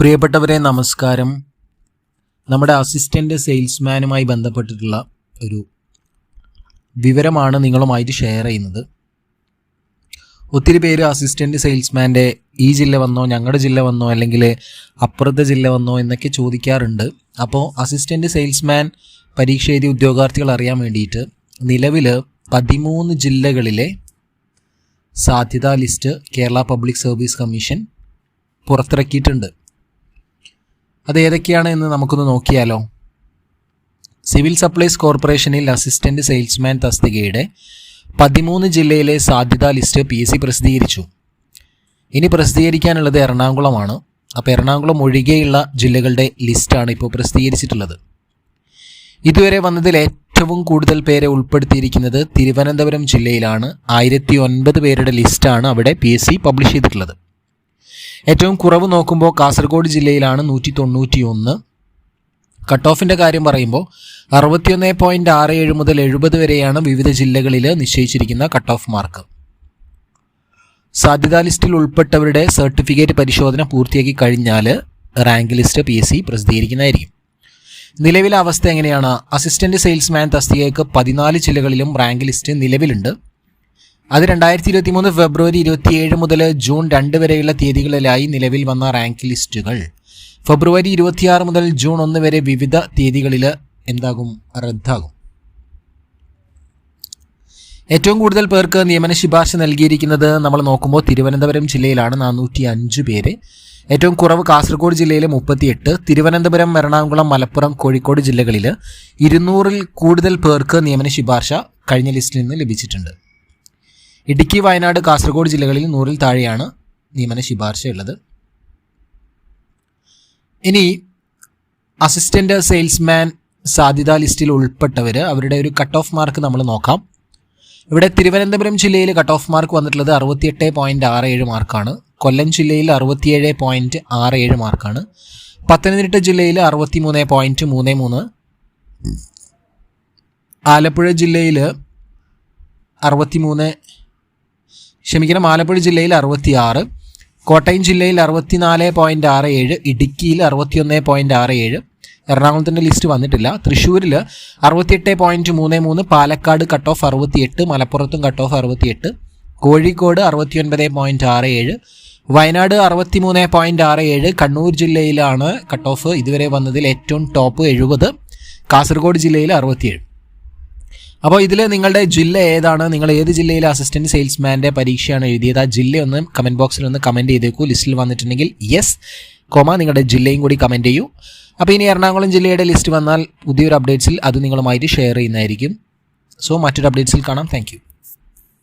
പ്രിയപ്പെട്ടവരെ നമസ്കാരം. നമ്മുടെ അസിസ്റ്റന്റ് സെയിൽസ്മാനുമായി ബന്ധപ്പെട്ടിട്ടുള്ള ഒരു വിവരമാണ് നിങ്ങളുമായിട്ട് ഷെയർ ചെയ്യുന്നത്. ഒത്തിരി പേര് അസിസ്റ്റന്റ് സെയിൽസ്മാന്റെ ഈ ജില്ല വന്നോ ഞങ്ങളുടെ ജില്ല വന്നോ അല്ലെങ്കിൽ അപ്പുറത്തെ ജില്ല വന്നോ എന്നൊക്കെ ചോദിക്കാറുണ്ട്. അപ്പോൾ അസിസ്റ്റന്റ് സെയിൽസ്മാൻ പരീക്ഷ എഴുതിയ ഉദ്യോഗാർത്ഥികൾ അറിയാൻ വേണ്ടിയിട്ട് നിലവിൽ പതിമൂന്ന് ജില്ലകളിലെ സാധ്യതാ list Kerala public service commission പുറത്തിറക്കിയിട്ടുണ്ട്. അത് ഏതൊക്കെയാണ് എന്ന് നമുക്കൊന്ന് നോക്കിയാലോ? സിവിൽ സപ്ലൈസ് കോർപ്പറേഷനിൽ അസിസ്റ്റന്റ് സെയിൽസ്മാൻ തസ്തികയുടെ പതിമൂന്ന് ജില്ലയിലെ സാധ്യതാ ലിസ്റ്റ് പി എസ് സി പ്രസിദ്ധീകരിച്ചു. ഇനി പ്രസിദ്ധീകരിക്കാനുള്ളത് എറണാകുളമാണ്. അപ്പോൾ എറണാകുളം ഒഴികെയുള്ള ജില്ലകളുടെ ലിസ്റ്റാണ് ഇപ്പോൾ പ്രസിദ്ധീകരിച്ചിട്ടുള്ളത്. ഇതുവരെ വന്നതിൽ ഏറ്റവും കൂടുതൽ പേരെ ഉൾപ്പെടുത്തിയിരിക്കുന്നത് തിരുവനന്തപുരം ജില്ലയിലാണ്. ആയിരത്തി ഒൻപത് പേരുടെ ലിസ്റ്റാണ് അവിടെ പി എസ് സി പബ്ലിഷ് ചെയ്തിട്ടുള്ളത്. ഏറ്റവും കുറവ് നോക്കുമ്പോൾ കാസർഗോഡ് ജില്ലയിലാണ് നൂറ്റി തൊണ്ണൂറ്റി ഒന്ന് കട്ട് ഓഫിന്റെ കാര്യം പറയുമ്പോൾ അറുപത്തിയൊന്ന് പോയിന്റ് ആറ് ഏഴ് മുതൽ എഴുപത് വരെയാണ് വിവിധ ജില്ലകളിൽ നിശ്ചയിച്ചിരിക്കുന്ന കട്ട് ഓഫ് മാർക്ക് സാധ്യതാ ലിസ്റ്റിൽ ഉൾപ്പെട്ടവരുടെ സർട്ടിഫിക്കറ്റ് പരിശോധന പൂർത്തിയാക്കി കഴിഞ്ഞാൽ rank list P S C പ്രസിദ്ധീകരിക്കുന്നതായിരിക്കും. നിലവിലെ അവസ്ഥ എങ്ങനെയാണ്? അസിസ്റ്റന്റ് സെയിൽസ്മാൻ തസ്തികയ്ക്ക് പതിനാല് ജില്ലകളിലും റാങ്ക് ലിസ്റ്റ് നിലവിലുണ്ട്. അത് രണ്ടായിരത്തി ഇരുപത്തി മൂന്ന് ഫെബ്രുവരി ഇരുപത്തിയേഴ് മുതൽ ജൂൺ രണ്ട് വരെയുള്ള തീയതികളിലായി നിലവിൽ വന്ന റാങ്ക് ലിസ്റ്റുകൾ. ഫെബ്രുവരി ഇരുപത്തിയാറ് മുതൽ ജൂൺ ഒന്ന് വരെ വിവിധ തീയതികളിൽ എന്താകും? റദ്ദാകും. ഏറ്റവും കൂടുതൽ പേർക്ക് നിയമന ശുപാർശ നൽകിയിരിക്കുന്നത് നമ്മൾ നോക്കുമ്പോൾ തിരുവനന്തപുരം ജില്ലയിലാണ് നാനൂറ്റി അഞ്ച് പേര്. ഏറ്റവും കുറവ് കാസർഗോഡ് ജില്ലയിൽ മുപ്പത്തിയെട്ട് തിരുവനന്തപുരം എറണാകുളം മലപ്പുറം കോഴിക്കോട് ജില്ലകളിൽ ഇരുന്നൂറിൽ കൂടുതൽ പേർക്ക് നിയമന ശുപാർശ കഴിഞ്ഞ ലിസ്റ്റിൽ നിന്ന് ലഭിച്ചിട്ടുണ്ട്. ഇടുക്കി വയനാട് കാസർഗോഡ് ജില്ലകളിൽ നൂറിൽ താഴെയാണ് നിയമന ശുപാർശയുള്ളത്. ഇനി അസിസ്റ്റന്റ് സെയിൽസ്മാൻ സാധ്യതാ ലിസ്റ്റിൽ ഉൾപ്പെട്ടവർ അവരുടെ ഒരു കട്ട് ഓഫ് മാർക്ക് നമ്മൾ നോക്കാം. ഇവിടെ തിരുവനന്തപുരം ജില്ലയിൽ കട്ട് ഓഫ് മാർക്ക് വന്നിട്ടുള്ളത് അറുപത്തിയെട്ട് പോയിന്റ് ആറ് ഏഴ് മാർക്കാണ്. കൊല്ലം ജില്ലയിൽ അറുപത്തിയേഴ് പോയിന്റ് ആറ് ഏഴ് മാർക്കാണ്. പത്തനംതിട്ട ജില്ലയിൽ അറുപത്തി മൂന്ന് പോയിന്റ് മൂന്ന് മൂന്ന്. ആലപ്പുഴ ജില്ലയിൽ അറുപത്തി മൂന്ന് ക്ഷമിക്കണം ആലപ്പുഴ ജില്ലയിൽ അറുപത്തിയാറ് കോട്ടയം ജില്ലയിൽ അറുപത്തിനാല് പോയിന്റ് ആറ് ഏഴ് ഇടുക്കിയിൽ അറുപത്തിയൊന്ന് പോയിന്റ് ആറ് ഏഴ് എറണാകുളത്തിന്റെ ലിസ്റ്റ് വന്നിട്ടില്ല. തൃശ്ശൂരിൽ അറുപത്തിയെട്ട് പോയിന്റ് മൂന്ന് മൂന്ന് പാലക്കാട് കട്ട് ഓഫ് അറുപത്തിയെട്ട് മലപ്പുറത്തും കട്ട് ഓഫ് അറുപത്തിയെട്ട് കോഴിക്കോട് അറുപത്തിയൊൻപത് പോയിന്റ് ആറ് ഏഴ് വയനാട് അറുപത്തി മൂന്ന് പോയിന്റ് ആറ് ഏഴ് കണ്ണൂർ ജില്ലയിലാണ് കട്ട് ഓഫ് ഇതുവരെ വന്നതിൽ ഏറ്റവും ടോപ്പ് എഴുപത് കാസർഗോഡ് ജില്ലയിൽ അറുപത്തിയേഴ്. അപ്പോൾ ഇതിൽ നിങ്ങളുടെ ജില്ല ഏതാണ്? നിങ്ങൾ ഏത് ജില്ലയിലെ അസിസ്റ്റന്റ് സെയിൽസ്മാന്റെ പരീക്ഷയാണ് എഴുതിയത്? ആ ജില്ല ഒന്ന് കമന്റ് ബോക്സിൽ ഒന്ന് കമന്റ് ചെയ്തേക്കൂ. ലിസ്റ്റിൽ വന്നിട്ടുണ്ടെങ്കിൽ യെസ് കോമ നിങ്ങളുടെ ജില്ലയും കൂടി കമന്റ് ചെയ്യൂ. അപ്പോൾ ഇനി എറണാകുളം ജില്ലയുടെ ലിസ്റ്റ് വന്നാൽ പുതിയൊരു അപ്ഡേറ്റ്സിൽ അത് നിങ്ങളുമായിട്ട് ഷെയർ ചെയ്യുന്നതായിരിക്കും. സോ മറ്റൊരു അപ്ഡേറ്റ്സിൽ കാണാം. താങ്ക്